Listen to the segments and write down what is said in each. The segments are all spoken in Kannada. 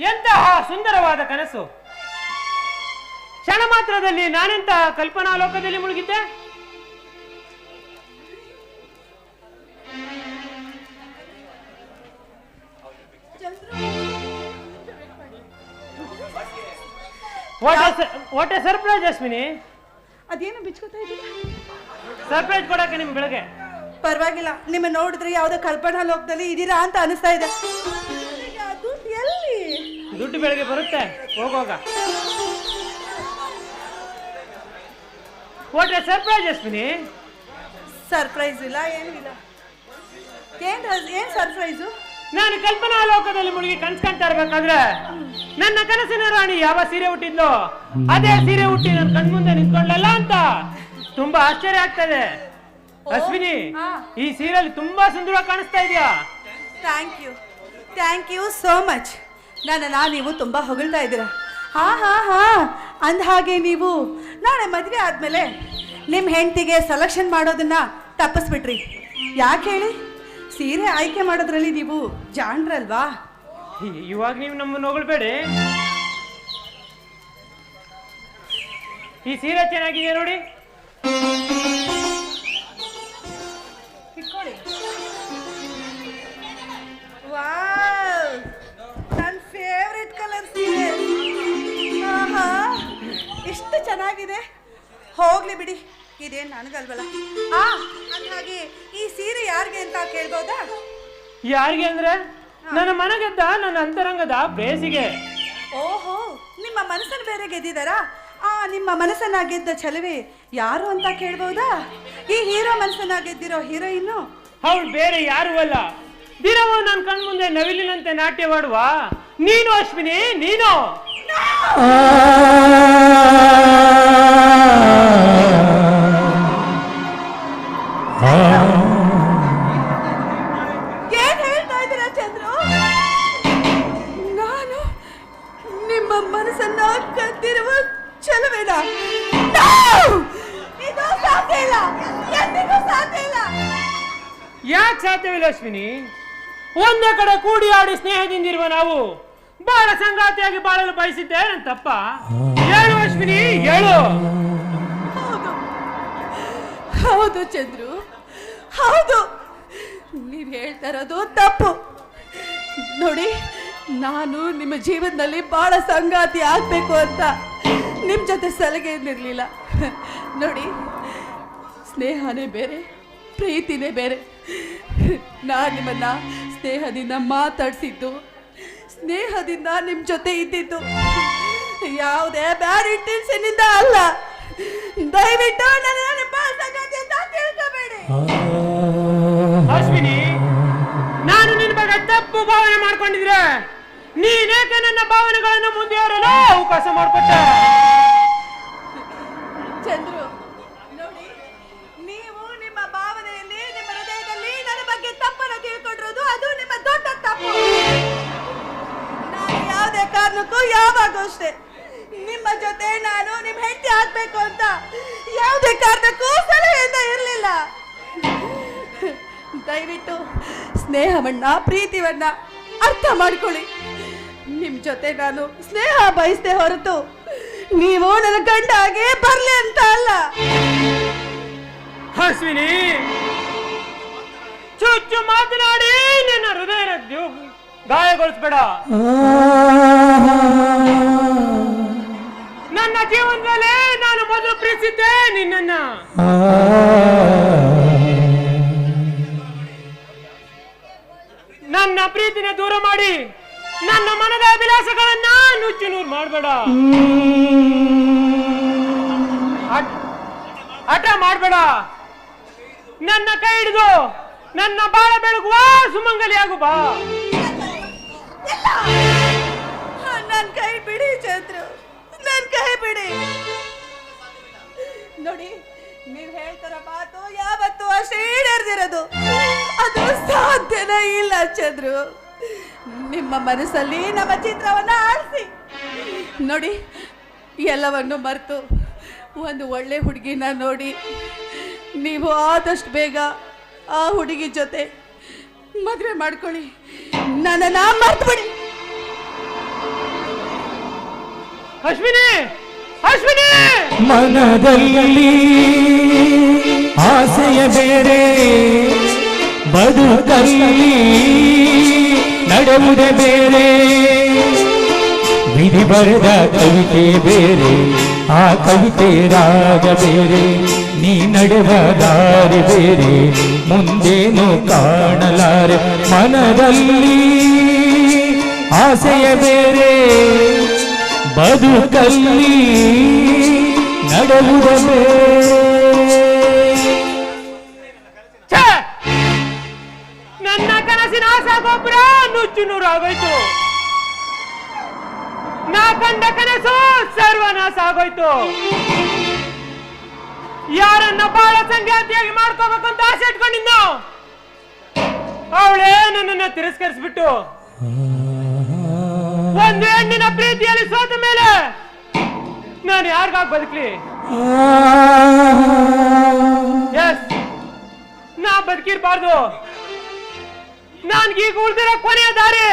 ಎಂತಹ ಸುಂದರವಾದ ಕನಸು? ಕ್ಷಣ ಮಾತ್ರದಲ್ಲಿ ನಾನೆಂತಹ ಕಲ್ಪನಾ ಲೋಕದಲ್ಲಿ ಮುಳುಗಿದ್ದೆ ವಾಟ್ ಎ ಸರ್ಪ್ರೈಸ್ ಅಶ್ವಿನಿ ಅದೇನು ಬಿಚ್ಕೋತಾ ಇದ್ದೀರಾ? ಸರ್ಪ್ರೈಸ್ ಕೊಡಕ್ಕೆ ನಿಮ್ ಬೆಳಗ್ಗೆ. ಪರವಾಗಿಲ್ಲ ನಿಮ್ಮ ನೋಡಿದ್ರೆ ಯಾವುದೋ ಕಲ್ಪನಾ ಲೋಕದಲ್ಲಿ ಇದೀರಾ ಅಂತ ಅನಿಸ್ತಾ ಇದೆ. ದುಡ್ಡು ಬೆಳಗ್ಗೆ ಬರುತ್ತೆ ಹೋಗೋಗ. ಕೊಟ್ರೆ ಸರ್ಪ್ರೈಸ್ ಅಶ್ವಿನಿ ಸರ್ಪ್ರೈಸ್ ಇಲ್ಲ ಏನಿಲ್ಲ. ಇಲ್ಲ ಏನ್ ಏನ್ ಸರ್ಪ್ರೈಸು ನಾನು ಕಲ್ಪನಾ ಲೋಕದಲ್ಲಿ ಮುಳುಗಿ ಕನ್ಸ್ಕೊಂತಾ ಇರ್ಬೇಕಾದ್ರೆ ನನ್ನ ಕನಸಿನ ರಾಣಿ ಯಾವ ಸೀರೆ ಹುಟ್ಟಿದ್ಲು ಅದೇ ಸೀರೆ ಹುಟ್ಟಿ ನನ್ನ ಕಣ್ಮುಂದೆ ನಿಂತ್ಕೊಂಡಲ್ಲ ಅಂತ. ತುಂಬಾ ಆಶ್ಚರ್ಯ ಆಗ್ತದೆ. ಅಶ್ವಿನಿ. ಈ ಸೀರೆಯಲ್ಲಿ ತುಂಬಾ ಸುಂದರವಾಗಿ ಕಾಣಿಸ್ತಾ ಇದೆಯಾ? Thank you thank you so much ನನ್ನನ್ನು ನೀವು ತುಂಬ ಹೊಗಳ್ತಾ ಇದ್ದೀರ? ಹಾ ಹಾ ಹಾ. ಅಂದ ಹಾಗೆ ನೀವು ನಾಳೆ ಮದುವೆ ಆದಮೇಲೆ ನಿಮ್ಮ ಹೆಂಡತಿಗೆ ಸೆಲೆಕ್ಷನ್ ಮಾಡೋದನ್ನ ತಪ್ಪಿಸ್ಬಿಟ್ರಿ. ಯಾಕೆ ಹೇಳಿ? ಸೀರೆ ಆಯ್ಕೆ ಮಾಡೋದ್ರಲ್ಲಿ ನೀವು ಜಾಣ್ರಲ್ವಾ? ಇವಾಗ ನೀವು ನಮ್ಮನ್ನು ಹೊಗಳ್ಬೇಡಿ. ಈ ಸೀರೆ ಚೆನ್ನಾಗಿದೆ ನೋಡಿ? ಚೆನ್ನಾಗಿದೆ. ಹೋಗ್ಲಿ ಬಿಡಿ. ಇದೇನು ನನಗಲ್ವಲ್ಲ. ಆ ಹಾಗಾಗಿ ಈ ಸೀರೆ ಯಾರಿಗೆ ಅಂತ ಕೇಳ್ಬೋದಾ? ಯಾರಿಗೆ ಅಂದ್ರೆ? ನನ್ನ ಮನಗದ್ದ ನನ್ನ ಅಂತರಂಗದ ಬೇಸಿಗೆ ಓಹೋ ನಿಮ್ಮ ಮನಸ್ಸನ್ನು ಬೇರೆ ಗೆದ್ದಿದಾರಾ? ಆ ನಿಮ್ಮ ಮನಸ್ಸನ್ನ ಗೆದ್ದ ಚಲುವೆ ಯಾರು ಅಂತ ಕೇಳ್ಬೋದಾ? ಈ ಹೀರೋ ಮನಸ್ಸನ್ನ ಗೆದ್ದಿರೋ ಹೀರೋಯಿನ್ನು? ಅವಳು ಬೇರೆ ಯಾರು ಅಲ್ಲ. ದಿನವೂ ನನ್ನ ಕಣ್ಮುಂದೆ ನವಿಲಿನಂತೆ ನಾಟ್ಯವಾಡುವ. ನೀನು ಅಶ್ವಿನಿ ನೀನು! ನಾನು ನಿಮ್ಮ ಮನಸ್ಸನ್ನ ಕದ್ದಿರುವ ಚಲುವೇನ. ಇದು ಸಾಧ್ಯ ಇಲ್ಲ. ಎಂದಿಗೂ ಸಾಧ್ಯ ಇಲ್ಲ. ಯಾಕೆ ಸಾಧ್ಯವಿಲ್ಲ ಅಶ್ವಿನಿ? ಒಂದು ಕಡೆ ಕೂಡಿ ಆಡಿ ಸ್ನೇಹದಿಂದಿರುವ ನಾವು. ಬಾಳ ಸಂಗಾತಿಯಾಗಿ ಬಾಳಲು ಬಯಸಿದ್ದೆ ನನ್ನ ತಪ್ಪ ಹೇಳು ಅಶ್ವಿನಿ ಹೇಳು ಹೌದು. ಚಂದ್ರು. ಹೌದು. ನೀವು ಹೇಳ್ತಾ ಇರೋದು ತಪ್ಪು. ನೋಡಿ, ನಾನು ನಿಮ್ಮ ಜೀವನದಲ್ಲಿ ಬಹಳ ಸಂಗಾತಿ ಆಗಬೇಕು ಅಂತ ನಿಮ್ಮ ಜೊತೆ ಸಲಹೆ ಇರಲಿಲ್ಲ. ನೋಡಿ, ಸ್ನೇಹನೇ ಬೇರೆ, ಪ್ರೀತಿನೇ ಬೇರೆ. ನಾನು ನಿಮ್ಮನ್ನ ಸ್ನೇಹದಿಂದ ಮಾತಾಡಿಸಿದ್ದು ಸ್ನೇಹದಿಂದ ನಿಮ್ಮ ಜೊತೆ ಇದ್ದಿದ್ದು. ಯಾವುದೇ ಬ್ಯಾಡ್ ಇಂಟೆನ್ಷನ್ನಿಂದ ಅಲ್ಲ. ದಯವಿಟ್ಟು ನನ್ನ ನಿಮ್ಮ ಸಂಗಾತಿ ಅಂತ ತಿಳ್ಕೋಬೇಡಿ. ಅಶ್ವಿನಿ ನಾನು ನಿನ್ನ ಬಗ್ಗೆ ತಪ್ಪು ಭಾವನೆ ಮಾಡ್ಕೊಂಡಿದ್ರೆ ನೀನೇಕೆ ನನ್ನ ಭಾವನೆಗಳನ್ನು ಮುಂದುವರೆಯಲು ಅವಕಾಶ ಮಾಡಿಕೊಟ್ಟೆ? ಕಾರಣಕ್ಕೂ ಯಾವಾಗೂ ಅಷ್ಟೇ ನಿಮ್ಮ ಜೊತೆ ನಾನು ನಿಮ್ಮ ಹೆಂಡತಿ ಆಗ್ಬೇಕು ಅಂತ ಯಾವುದೇ ಕಾರಣಕ್ಕೂ ಸಲಹೆಯಿಂದ ಇರಲಿಲ್ಲ. ದಯವಿಟ್ಟು ಸ್ನೇಹವನ್ನ, ಪ್ರೀತಿವನ್ನ ಅರ್ಥ ಮಾಡ್ಕೊಳ್ಳಿ. ನಿಮ್ ಜೊತೆ ನಾನು ಸ್ನೇಹ ಬಯಸ್ದೆ ಹೊರತು ನೀವು ನನ್ನ ಗಂಡ ಆಗಿ ಬರ್ಲಿ ಅಂತ ಅಲ್ಲ. ಹಸ್ವಿನಿ, ಚುಚ್ಚು ಮಾತು ಗಾಯಗೊಳಿಸ್ಬೇಡ. ನನ್ನ ಜೀವನದಲ್ಲಿ ನಾನು ಮೊದಲು ಪ್ರೀತಿಸಿದ್ದೆ ನಿನ್ನನ್ನ. ನನ್ನ ಪ್ರೀತಿನ ದೂರ ಮಾಡಿ ನನ್ನ ಮನದ ಅಭಿಲಾಷಗಳನ್ನ ನುಚ್ಚು ನೂರು ಮಾಡಬೇಡ. ಹಠ ಮಾಡಬೇಡ. ನನ್ನ ಕೈ ಹಿಡಿದು ನನ್ನ ಬಾಳ ಬೆಳಗುವ ಸುಮಂಗಲಿ ಆಗು ಬಾ ನನ್ ಕೈ ಬಿಡಿ ಚಂದ್ರು ನನ್ ಕೈ ಬಿಡಿ. ನೋಡಿ, ನೀವ್ ಹೇಳ್ತಾರ ಮಾತು ಯಾವತ್ತು ಅಷ್ಟೇ ಈಡೇರ್ದಿರೋದು ಅದು ಸಾಧ್ಯನೇ ಇಲ್ಲ ಚಂದ್ರು ನಿಮ್ಮ ಮನಸ್ಸಲ್ಲಿ ನಮ್ಮ ಚಿತ್ರವನ್ನ ಆರಿಸಿ. ನೋಡಿ, ಎಲ್ಲವನ್ನು ಮರೆತು ಒಂದು ಒಳ್ಳೆ ಹುಡುಗಿನ ನೋಡಿ. ನೀವು ಆದಷ್ಟು ಬೇಗ ಆ ಹುಡುಗಿ ಜೊತೆ ಮದುವೆ ಮಾಡ್ಕೊಳ್ಳಿ. ನನ್ನನ್ನ ಮರ್ತ್ಬಿಡಿ. ಅಶ್ವಿನಿ ಅಶ್ವಿನಿ! ಮನದಲ್ಲಿ ಆಸೆಯ ಬೇರೆ ಬದುಕಲ್ಲಿ ನಡೆಯುವುದೇ ಬೇರೆ. ವಿಧಿ ಬರೆದ ಕವಿತೆ ಬೇರೆ ಆ ಕವಿತೆ ರಾಗ ಬೇರೆ ನೀ ನಡೆವ ದಾರಿ ಬೇರೆ. ಮುಂದೇನು ಕಾಣಲಾರೆ ಮನದಲ್ಲಿ? ಆಸೆಯ ಬೇರೆ ಬದುಕಲ್ಲಿ ಛೇ! ನನ್ನ ಕನಸಿನ ಆಸಾ ಗೊಬ್ಬರ ನುಚ್ಚು ನೂರಾಗೋಯ್ತು. ನಾ ಕಂಡ ಕನಸು ಸರ್ವನಾಶ ಆಗೋಯ್ತು. ಯಾರನ್ನ ಬಾಳ ಸಂಗಾತಿಯಾಗಿ ಮಾಡ್ಕೋಬೇಕಂತ ಆಸೆ ಇಟ್ಕೊಂಡಿದ್ದ ಅವಳೇ ನನ್ನನ್ನ ತಿರಸ್ಕರಿಸ್ಬಿಟ್ಟು ಒಂದು ಹೆಣ್ಣಿನ ಪ್ರೀತಿಯಲ್ಲಿ ಸೋತ ಮೇಲೆ ನಾನು ಯಾರಿಗಾಗ ಬದುಕ್ಲಿ? ನಾ ಬದುಕಿರ್ಬಾರ್ದು. ನನ್ಗೀಗ ಉಳಿದಿರೋ ಕೊನೆಯ ದಾರಿ.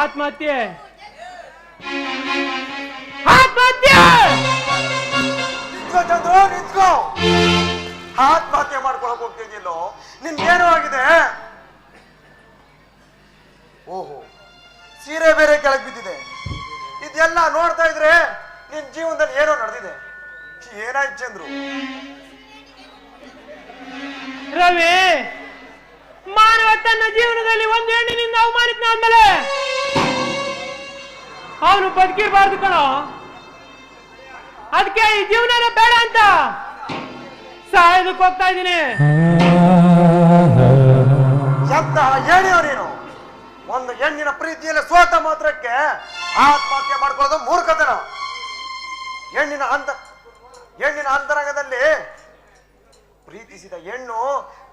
ಆತ್ಮಹತ್ಯೆ. ಆತ್ಮಹತ್ಯೆ! ನಿಂತ್ಕೋ, ಚಂದ್ರು, ನಿಂತ್ಕೋ. ಆತ್ಮಹತ್ಯೆ ಮಾಡ್ಕೊಳಕ್ ಹೋಗ್ತಿದ್ದಿಲ್ಲೋ ನಿನ್ಗೇನು ಆಗಿದೆ? ಓಹೋ, ಸೀರೆ ಬೇರೆ ಕೆಳಗೆ ಬಿದ್ದಿದೆ. ಇದೆಲ್ಲ ನೋಡ್ತಾ ಇದ್ರೆ ನಿನ್ ಜೀವನದಲ್ಲಿ ಏನೋ ನಡೆದಿದೆ. ಏನಾಯ್ತು, ಚಂದ್ರು? ರವಿ, ಮಾನವ ತನ್ನ ಜೀವನದಲ್ಲಿ ಒಂದು ಹೆಣ್ಣಿನಿಂದ ಅವಮಾನಿತ ಅಂದಮೇಲೆ ಅವನು ಬದುಕಿರ್ಬಾರ್ದು ಕಣೋ. ಅದಕ್ಕೆ ಈ ಜೀವನ ಬೇಡ ಅಂತ ಸಾಯೋದಕ್ಕೆ ಹೋಗ್ತಾ ಇದ್ದೀನಿ. ಹೇಳಿಯೋ ನೀನು ಒಂದು ಹೆಣ್ಣಿನ ಪ್ರೀತಿಯಲ್ಲಿ ಸೋತ ಮಾತ್ರಕ್ಕೆ ಆತ್ಮಹತ್ಯೆ ಮಾಡ್ಕೊಳ್ಳೋದು ಮೂರ್ಖತನ. ಹೆಣ್ಣಿನ ಅಂತ ಹೆಣ್ಣಿನ ಅಂತರಂಗದಲ್ಲಿ ಪ್ರೀತಿಸಿದ ಹೆಣ್ಣು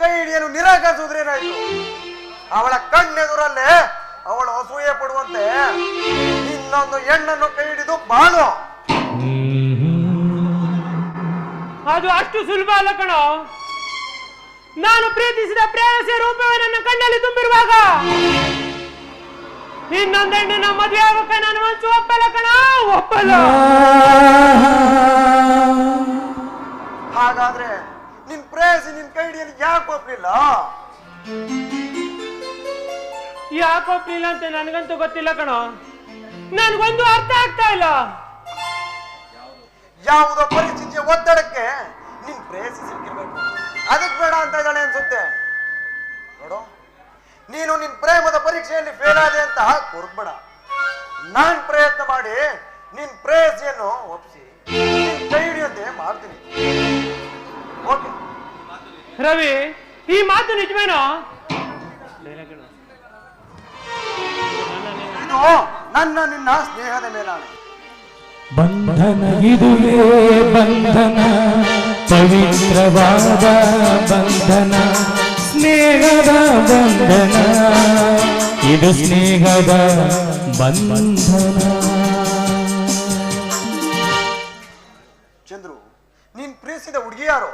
ಕೈ ಹಿಡಿಯಲು ನಿರಾಕರಿಸುವುದ್ರೇನಾಯ್ತು ಅವಳ ಕಣ್ಣೆದುರಲ್ಲೇ ಅವಳ ಅಸೂಯೆ ಪಡುವಂತೆ ಇನ್ನೊಂದು ಹೆಣ್ಣನ್ನು ಕೈ ಹಿಡಿದು ಬಾಳು. ಅದು ಅಷ್ಟು ಸುಲಭ ಅಲ್ಲ ಕಣ. ನಾನು ಪ್ರೀತಿಸಿದ ಪ್ರೇಯಸಿಯ ರೂಪವೇ ನನ್ನ ಕಣ್ಣಲ್ಲಿ ತುಂಬಿರುವಾಗ ಇನ್ನೊಂದು ಹೆಣ್ಣಿನ ಮದುವೆ ಆಗೋಕೆ ನಾನು ಮಂಚು ಒಪ್ಪಲ್ಲ ಕಣ ಒಪ್ಪಲ್ಲ. ಹಾಗಾದ್ರೆ ನಿನ್ ಪ್ರೇಯಸಿ ನಿನ್ ಕೈ ಹಿಡಿಯಲು ಯಾಕೆ ಒಪ್ಲಿಲ್ಲ? ಯಾಕೆ ಒಪ್ಲಿಲ್ಲ ಅಂತ ನನಗಂತೂ ಗೊತ್ತಿಲ್ಲ ಕಣ. ನನ್ಗೊಂದು ಅರ್ಥ ಆಗ್ತಾ ಇಲ್ಲ. ಯಾವುದೋ ಪರಿಸ್ಥಿತಿಯ ಒತ್ತಡಕ್ಕೆ ನಿನ್ ಪ್ರೇಯಸಿ ಸಿಕ್ಕಿರ್ಬೇಕು ಅದಕ್ಕೆ ಬೇಡ ಅಂತ ಇದ್ದಾಳೆ ಅನ್ಸುತ್ತೆ. ನೋಡು ನೀನು ನಿನ್ ಪ್ರೇಮದ ಪರೀಕ್ಷೆಯಲ್ಲಿ ಫೇಲ್ ಆದೆ ಅಂತ ಕೊರ್ಬೇಡ ನಾನ್ ಪ್ರಯತ್ನ ಮಾಡಿ ನಿನ್ ಪ್ರೇಯಸಿಯನ್ನು ಒಪ್ಪಿಸಿ ಕೈ ಹಿಡಿಯುತ್ತೆ ಮಾಡ್ತೀನಿ. ಓಕೆ. ರವಿ ಈ ಮಾತು ನಿಜವೇನೋ? ಇದು ನನ್ನ ನಿನ್ನ ಸ್ನೇಹದ ಮೇಲಾನೆ ಬಂಧನ ಇದುವೇ ಬಂಧನ ಪವಿತ್ರವಾದ ಬಂಧನ ಸ್ನೇಹದ ಬಂಧನ ಇದು ಸ್ನೇಹದ ಬಂಧನ. ಚಂದ್ರು ನೀನ್ ಪ್ರೀತಿಸಿದ ಹುಡುಗಿ ಯಾರು?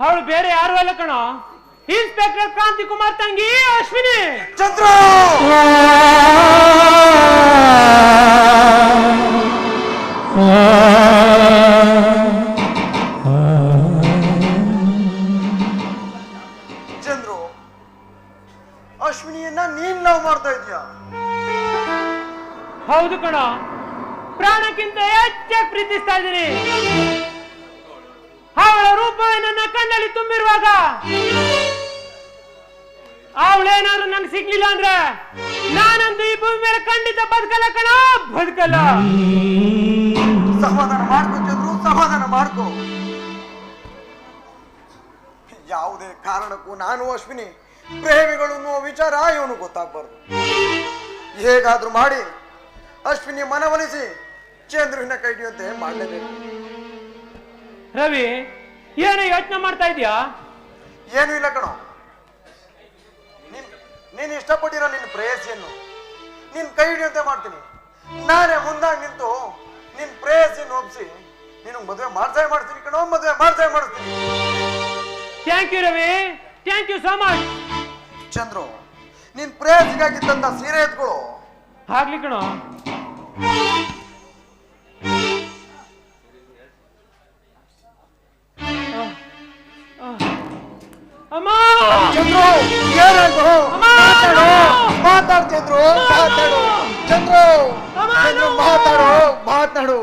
ಅವಳು ಬೇರೆ ಯಾರು ಅಲ್ಲ ಕಣೋ. ಇನ್ಸ್ಪೆಕ್ಟರ್ ಕ್ರಾಂತಿ ಕುಮಾರ್ ತಂಗಿ ಅಶ್ವಿನಿ. ಚಂದ್ರು! ಚಂದ್ರು ಪ್ರಾಣಕ್ಕಿಂತ ಹೆಚ್ಚಾಗಿ ಪ್ರೀತಿಸ್ತಾ ಇದ್ದೀನಿ. ಅವಳ ರೂಪವೇ ನನ್ನ ಕಣ್ಣಲ್ಲಿ ತುಂಬಿರುವಾಗ ಅವಳೇನಾದ್ರೂ ನನ್ಗೆ ಸಿಗ್ಲಿಲ್ಲ ಅಂದ್ರೆ ನಾನಂತೂ ಈ ಭೂಮಿ ಮೇಲೆ ಖಂಡಿತ ಬದುಕಲ್ಲ ಕಣ, ಬದುಕಲ್ಲ. ಸಮಾಧಾನ ಮಾಡ್ಕೋ ಚಂದ್ರು ಸಮಾಧಾನ ಮಾಡ್ಕೋ ಯಾವುದೇ ಕಾರಣಕ್ಕೂ ನಾನು ಅಶ್ವಿನಿ, ಪ್ರೇಮಿಗಳು ಅನ್ನುವ ವಿಚಾರ ಇವನು ಗೊತ್ತಾಗ್ಬಾರ್ದು. ಹೇಗಾದ್ರೂ ಮಾಡಿ. ಅಶ್ವಿನಿ ಮನವೊಲಿಸಿ ಚಂದ್ರುವಿನ ಕೈ ಹಿಡಿಯುವಂತೆ ಮಾಡಲೇಬೇಕು. ರವಿ ಏನು ಯೋಚನೆ ಮಾಡ್ತಾ ಇದೀಯಾ? ಏನೂ ಇಲ್ಲ ಕಣೋ. ನಿನ್ ನೀನು ಇಷ್ಟಪಟ್ಟಿರೋ ನಿನ್ನ ಪ್ರೇಯಸಿಯನ್ನು ನಿನ್ ಕೈ ಹಿಡಿಯುವಂತೆ ಮಾಡ್ತೀನಿ. ನಾನೇ ಮುಂದಾಗಿ ನಿಂತು ನಿನ್ ಪ್ರೇಯಸಿಯನ್ನು ಒಪ್ಪಿಸಿ ನಿನ್ ಮದುವೆ ಮಾಡ್ತಾ ಮಾಡ್ತೀನಿ ಕಣೋ ಮದುವೆ ಮಾಡ್ತಾ ಮಾಡ್ತೀನಿ thank you Ravi. Thank you so much Chandru ನಿನ್ ಪ್ರೇಯಸಿಗಾಗಿ ತಂದ ಸೀರೆ ಎತ್ಕೊಳ್ಳು ಆಗ್ಲಿ ಕಣೋ. ಮಾತಾಡ್ತಿದ್ರು ಮಾತಾಡು. ಚಂದ್ರು ಮಾತಾಡು. ಮಾತಾಡು